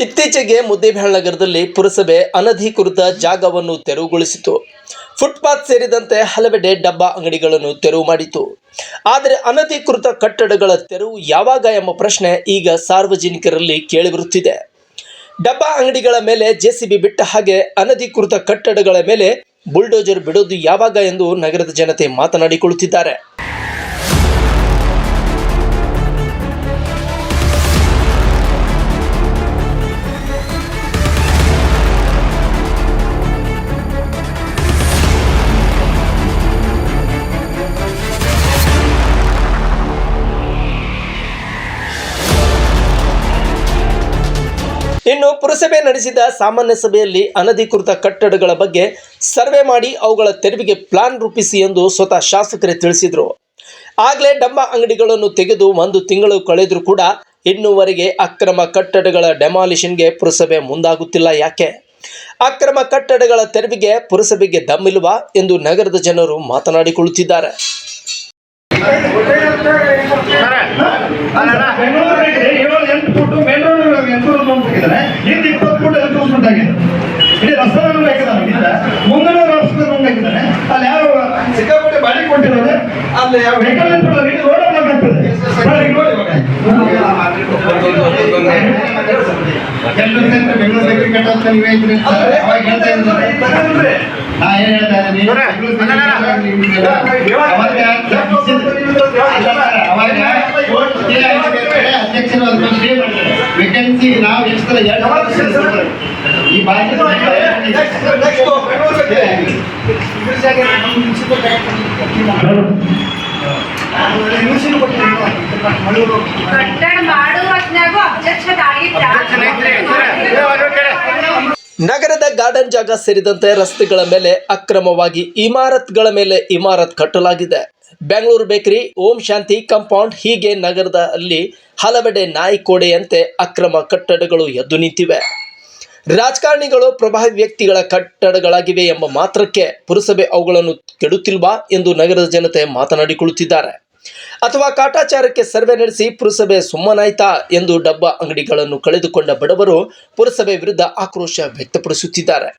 ಇತ್ತೀಚೆಗೆ ಮುದ್ದೇಬಿಹಾಳ್ ನಗರದಲ್ಲಿ ಪುರಸಭೆ ಅನಧಿಕೃತ ಜಾಗವನ್ನು ತೆರವುಗೊಳಿಸಿತು. ಫುಟ್ಪಾತ್ ಸೇರಿದಂತೆ ಹಲವೆಡೆ ಡಬ್ಬಾ ಅಂಗಡಿಗಳನ್ನು ತೆರವು ಮಾಡಿತು. ಆದರೆ ಅನಧಿಕೃತ ಕಟ್ಟಡಗಳ ತೆರವು ಯಾವಾಗ ಎಂಬ ಪ್ರಶ್ನೆ ಈಗ ಸಾರ್ವಜನಿಕರಲ್ಲಿ ಕೇಳಿಬರುತ್ತಿದೆ. ಡಬ್ಬಾ ಅಂಗಡಿಗಳ ಮೇಲೆ ಜೆಸಿಬಿ ಬಿಟ್ಟ ಹಾಗೆ ಅನಧಿಕೃತ ಕಟ್ಟಡಗಳ ಮೇಲೆ ಬುಲ್ಡೋಜರ್ ಬಿಡೋದು ಯಾವಾಗ ಎಂದು ನಗರದ ಜನತೆ ಮಾತನಾಡಿಕೊಳ್ಳುತ್ತಿದ್ದಾರೆ. ಇನ್ನು ಪುರಸಭೆ ನಡೆಸಿದ ಸಾಮಾನ್ಯ ಸಭೆಯಲ್ಲಿ ಅನಧಿಕೃತ ಕಟ್ಟಡಗಳ ಬಗ್ಗೆ ಸರ್ವೆ ಮಾಡಿ ಅವುಗಳ ತೆರವಿಗೆ ಪ್ಲಾನ್ ರೂಪಿಸಿ ಎಂದು ಸ್ವತಃ ಶಾಸಕರೇ ತಿಳಿಸಿದರು. ಆಗಲೇ ಡಂಬ ಅಂಗಡಿಗಳನ್ನು ತೆಗೆದು ಒಂದು ತಿಂಗಳು ಕಳೆದರೂ ಕೂಡ ಇನ್ನುವರೆಗೆ ಅಕ್ರಮ ಕಟ್ಟಡಗಳ ಡೆಮಾಲಿಷನ್ಗೆ ಪುರಸಭೆ ಮುಂದಾಗುತ್ತಿಲ್ಲ ಯಾಕೆ? ಅಕ್ರಮ ಕಟ್ಟಡಗಳ ತೆರವಿಗೆ ಪುರಸಭೆಗೆ ದಮ್ಮಿಲ್ವಾ ಎಂದು ನಗರದ ಜನರು ಮಾತನಾಡಿಕೊಳ್ಳುತ್ತಿದ್ದಾರೆ ಬೆಂಗಳೂರು ಬೇಕ್ರಿ ಏಳು ಎಂಟು ಫುಟ್ ಮೇನ್ ರೋಡ್ ಎಂಟು ಹಾಕಿದ್ದಾರೆ ಹಿಂದೆ ಇಪ್ಪತ್ತು ಫುಟ್ ಎಂಟು ಫುಟ್ ಆಗಿದೆ ಇಡೀ ರಸ್ತೆ ಹಿಂದೆ ಮುಂದಿನ ರಸ್ತೆ ಹಾಕಿದ್ದಾರೆ ಅಲ್ಲಿ ಯಾರು ಸಿಕ್ಕಾಪಟ್ಟೆ ಬಾಡಿ ಕೊಟ್ಟಿದ್ದಾರೆ? ಅಲ್ಲಿ ವೆಹಿಕಲ್ ಇರ್ತದೆ ಇಡೀ ರೋಡ್ ಆಗ್ತದೆ. ಬೆಂಗಳೂರು ಬೇಕ್ರಿ ನೀವೇ ಇದ್ರಿ ಅವಾಗ ಹೇಳ್ತಾ. ನಾ ಏನ್ ಹೇಳ್ತಾ ಇದ್ದೀನಿ? ಹೇಳಿ ಅಧ್ಯಕ್ಷರು ಅದನ್ನ ವೇಕೆನ್ಸಿ ನಾವು ಎಷ್ಟು ಸಲ ಎರಡು ಈ ನಗರದ ಗಾರ್ಡನ್ ಜಾಗ ಸೇರಿದಂತೆ ರಸ್ತೆಗಳ ಮೇಲೆ ಅಕ್ರಮವಾಗಿ ಇಮಾರತ್ಗಳ ಮೇಲೆ ಇಮಾರತ್ ಕಟ್ಟಲಾಗಿದೆ. ಬೆಂಗಳೂರು ಬೇಕರಿ ಓಂ ಶಾಂತಿ ಕಾಂಪೌಂಡ್ ಹೀಗೆ ನಗರದಲ್ಲಿ ಹಲವೆಡೆ ನಾಯಿ ಕೋಡೆಯಂತೆ ಅಕ್ರಮ ಕಟ್ಟಡಗಳು ಎದ್ದು ನಿಂತಿವೆ. ರಾಜಕಾರಣಿಗಳು ಪ್ರಭಾವಿ ವ್ಯಕ್ತಿಗಳ ಕಟ್ಟಡಗಳಾಗಿವೆ ಎಂಬ ಮಾತ್ರಕ್ಕೆ ಪುರಸಭೆ ಅವುಗಳನ್ನು ಕೆಡುತ್ತಿಲ್ವಾ ಎಂದು ನಗರದ ಜನತೆ ಮಾತನಾಡಿಕೊಳ್ಳುತ್ತಿದ್ದಾರೆ. ಅಥವಾ ಕಾಟಾಚಾರಕ್ಕೆ ಸರ್ವೆ ನಡೆಸಿ ಪುರಸಭೆ ಸುಮ್ಮನಾಯ್ತಾ ಎಂದು ಡಬ್ಬ ಅಂಗಡಿಗಳನ್ನು ಕಳೆದುಕೊಂಡ ಬಡವರು ಪುರಸಭೆ ವಿರುದ್ಧ ಆಕ್ರೋಶ ವ್ಯಕ್ತಪಡಿಸುತ್ತಿದ್ದಾರೆ.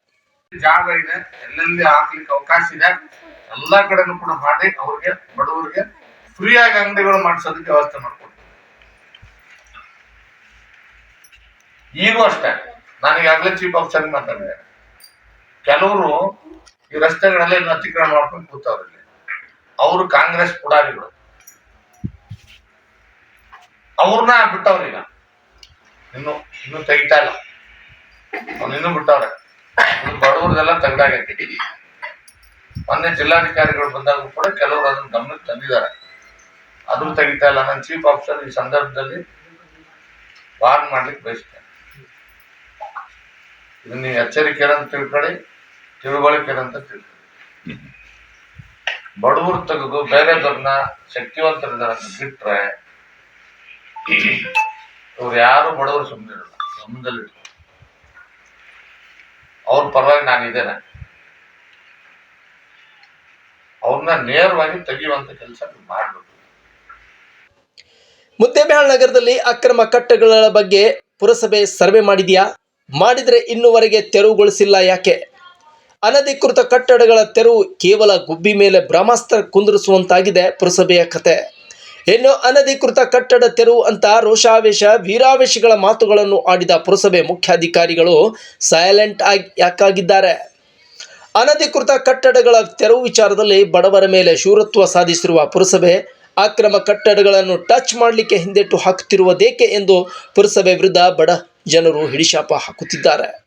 ಜಾಗ ಇದೆ ಅವಕಾಶ ಇದೆ ಎಲ್ಲಾ ಕಡೆನೂ ಕೂಡ ಮಾಡಿ ಅವ್ರಿಗೆ, ಬಡವರಿಗೆ ಫ್ರೀ ಆಗಿ ಅಂಗಡಿಗಳು ಮಾಡಿಸೋದಕ್ಕೆ ವ್ಯವಸ್ಥೆ ಮಾಡಿಕೊಡ್ತೀವಿ. ಈಗೂ ಅಷ್ಟೇ, ನಾನು ಈಗಾಗಲೇ ಚೀಫ್ ಆಫೀಸರ್ ಮಾತಾಡಿದೆ. ಕೆಲವರು ಈ ರಸ್ತೆಗಳಲ್ಲಿ ಅತಿಕ್ರಮಣ ಮಾಡ್ಕೊಂಡು ಕೂತವ್ರಲ್ಲಿ ಅವರು ಕಾಂಗ್ರೆಸ್ ಪುಡಾರಿಗಳು. ಅವ್ರನ್ನ ಬಿಟ್ಟವ್ರೀಗ ಇನ್ನು ಇನ್ನು ತೆಗಿತಾ ಇಲ್ಲ. ಅವ್ನು ಇನ್ನೂ ಬಿಟ್ಟವ್ರೆ. ಬಡವ್ರದೆಲ್ಲ ತೆಗ್ದಾಗೈತಿ ಮೊನ್ನೆ ಜಿಲ್ಲಾಧಿಕಾರಿಗಳು ಬಂದಾಗ ಕೂಡ ಕೆಲವರು ಅದನ್ನು ಗಮನಕ್ಕೆ ತಂದಿದ್ದಾರೆ. ಅದು ತೆಗಿತಾ ಇಲ್ಲ. ನನ್ನ ಚೀಫ್ ಆಫೀಸರ್ ಈ ಸಂದರ್ಭದಲ್ಲಿ ವಾರ್ನ್ ಮಾಡ್ಲಿಕ್ಕೆ ಬಯಸ್ತೇನೆ. ಇದನ್ನ ಎಚ್ಚರಿಕೆ ಅಂತ ತಿಳ್ಕೊಳ್ಳಿ ತಿಳುವಳಿಕೆ ಅಂತ ತಿಳ್ಕೊಳ್ಳಿ. ಬಡವರು ತೆಗೆದು ಬೇರೆದವ್ರನ್ನ ಶಕ್ತಿವಂತರಿದ್ದಾರೆ ಬಿಟ್ರೆ ಇವ್ರು ಯಾರು ಬಡವರು ಸುಮ್ಮನೆ ಇರೋಲ್ಲ ಗಮನದಲ್ಲಿ ಅವ್ರ ಪರವಾಗಿ ನಾನು ಇದ್ದೇನೆ ಅವ್ರನ್ನ ನೇರವಾಗಿ ತೆಗೆಯುವಂತ ಕೆಲಸ ಮಾಡಬೇಕು. ಮುದ್ದೇಬಿಹಾಳ್ ನಗರದಲ್ಲಿ ಅಕ್ರಮ ಕಟ್ಟಡಗಳ ಬಗ್ಗೆ ಪುರಸಭೆ ಸರ್ವೆ ಮಾಡಿದೆಯಾ? ಮಾಡಿದರೆ ಇನ್ನುವರೆಗೆ ತೆರವುಗೊಳಿಸಿಲ್ಲ ಯಾಕೆ? ಅನಧಿಕೃತ ಕಟ್ಟಡಗಳ ತೆರವು ಕೇವಲ ಗುಬ್ಬಿ ಮೇಲೆ ಬ್ರಹ್ಮಾಸ್ತ್ರ ಕುಂದಿರಿಸುವಂತಾಗಿದೆ ಪುರಸಭೆಯ ಕತೆ. ಇನ್ನು ಅನಧಿಕೃತ ಕಟ್ಟಡ ತೆರವು ಅಂತ ರೋಷಾವೇಶ, ವೀರಾವೇಶಗಳ ಮಾತುಗಳನ್ನು ಆಡಿದ ಪುರಸಭೆ ಮುಖ್ಯಾಧಿಕಾರಿಗಳು ಸೈಲೆಂಟ್ ಆಗಿ ಯಾಕಾಗಿದ್ದಾರೆ? ಅನಧಿಕೃತ ಕಟ್ಟಡಗಳ ತೆರವು ವಿಚಾರದಲ್ಲಿ ಬಡವರ ಮೇಲೆ ಶೂರತ್ವ ಸಾಧಿಸಿರುವ ಪುರಸಭೆ ಅಕ್ರಮ ಕಟ್ಟಡಗಳನ್ನು ಟಚ್ ಮಾಡಲಿಕ್ಕೆ ಹಿಂದೆಟ್ಟು ಹಾಕುತ್ತಿರುವುದೇಕೆ ಎಂದು ಪುರಸಭೆ ವಿರುದ್ಧ ಬಡ ಜನರು ಹಿಡಿಶಾಪ ಹಾಕುತ್ತಿದ್ದಾರೆ.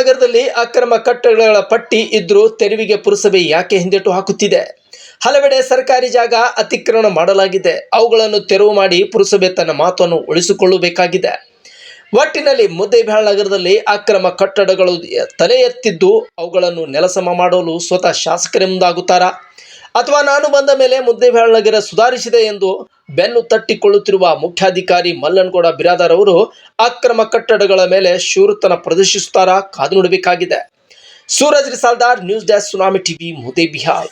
ನಗರದಲ್ಲಿ ಅಕ್ರಮ ಕಟ್ಟಡಗಳ ಪಟ್ಟಿ ಇದ್ರೂ ತೆರವಿಗೆ ಪುರಸಭೆ ಯಾಕೆ ಹಿಂದೇಟು ಹಾಕುತ್ತಿದೆ? ಹಲವೆಡೆ ಸರ್ಕಾರಿ ಜಾಗ ಅತಿಕ್ರಮಣ ಮಾಡಲಾಗಿದೆ. ಅವುಗಳನ್ನು ತೆರವು ಮಾಡಿ ಪುರಸಭೆ ತನ್ನ ಮಾತನ್ನು ಉಳಿಸಿಕೊಳ್ಳಬೇಕಾಗಿದೆ. ಒಟ್ಟಿನಲ್ಲಿ ಮುದ್ದೇಬಿಹಾಳ್ ನಗರದಲ್ಲಿ ಅಕ್ರಮ ಕಟ್ಟಡಗಳು ತಲೆ ಎತ್ತಿದ್ದು ಅವುಗಳನ್ನು ನೆಲಸಮ ಮಾಡಲು ಸ್ವತಃ ಶಾಸಕರೇ ಮುಂದಾಗುತ್ತಾರಾ? ಅಥವಾ ನಾನು ಬಂದ ಮೇಲೆ ಮುದ್ದೇಬೇಳನಗರ ಸುಧಾರಿಸಿದೆ ಎಂದು ಬೆನ್ನು ತಟ್ಟಿಕೊಳ್ಳುತ್ತಿರುವ ಮುಖ್ಯಾಧಿಕಾರಿ ಮಲ್ಲನಗೌಡ ಬಿರಾದಾರ್ ಅವರು ಅಕ್ರಮ ಕಟ್ಟಡಗಳ ಮೇಲೆ ಶೂರತನ ಪ್ರದರ್ಶಿಸುತ್ತಾರಾ ಕಾದು ನೋಡಬೇಕಾಗಿದೆ. Suraj Risaldar news desk tsunami TV, Mude Bihar.